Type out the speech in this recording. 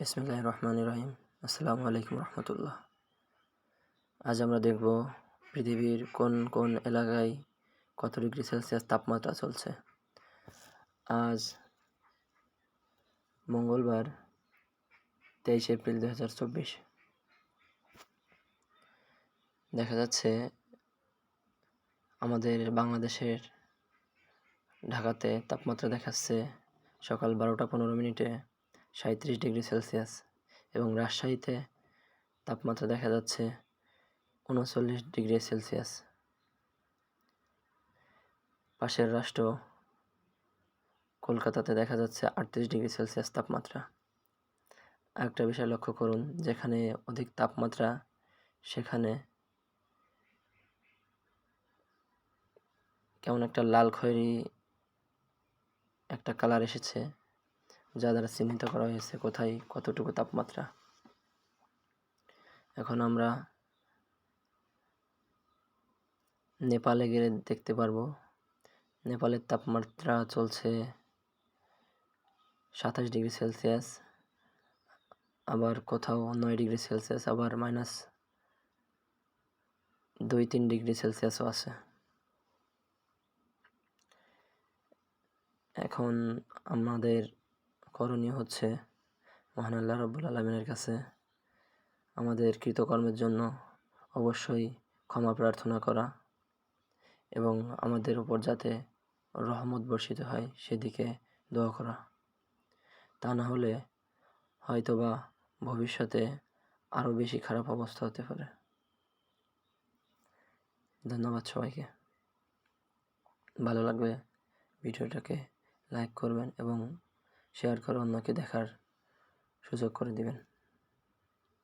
বিসমিল্লাহ রহমান রহিম। আসসালামু আলাইকুম রহমতুল্লাহ। আজ আমরা দেখব পৃথিবীর কোন কোন এলাকায় কত ডিগ্রি সেলসিয়াস তাপমাত্রা চলছে। আজ মঙ্গলবার, তেইশে এপ্রিল দু হাজার চব্বিশ। দেখা যাচ্ছে আমাদের বাংলাদেশের ঢাকাতে তাপমাত্রা দেখাচ্ছে সকাল বারোটা পনেরো মিনিটে সাঁত্রিশ ডিগ্রি সেলসিয়াস এবং রাজশাহীতে তাপমাত্রা দেখা যাচ্ছে উনচল্লিশ ডিগ্রি সেলসিয়াস। পাশের রাষ্ট্র কলকাতাতে দেখা যাচ্ছে আটত্রিশ ডিগ্রি সেলসিয়াস তাপমাত্রা। আরেকটা বিষয় লক্ষ্য করুন, যেখানে অধিক তাপমাত্রা, সেখানে কেমন একটা লাল খয়েরি একটা কালার এসেছে। যা দ্বারা চিহ্নিত করা হয়েছে, কোথায় কতটুকু তাপমাত্রা। এখন আমরা নেপালে গেলে দেখতে পারব, নেপালের তাপমাত্রা চলছে সাতাশ ডিগ্রি সেলসিয়াস, আবার কোথাও নয় ডিগ্রি সেলসিয়াস, আবার মাইনাস দুই তিন ডিগ্রি সেলসিয়াসও আছে। এখন আমাদের করণীয় হচ্ছে, মহান আল্লাহ রব্বুল আলমিনের কাছে আমাদের কৃতকর্মের জন্য অবশ্যই ক্ষমা প্রার্থনা করা এবং আমাদের উপর যাতে রহমত বর্ষিত হয় সেদিকে দোয়া করা। তা না হলে হয়তোবা ভবিষ্যতে আরও বেশি খারাপ অবস্থা হতে পারে। ধন্যবাদ সবাইকে। ভালো লাগবে ভিডিওটাকে লাইক করবেন এবং শেয়ার করে অন্যকে দেখার সুযোগ করে দিবেন।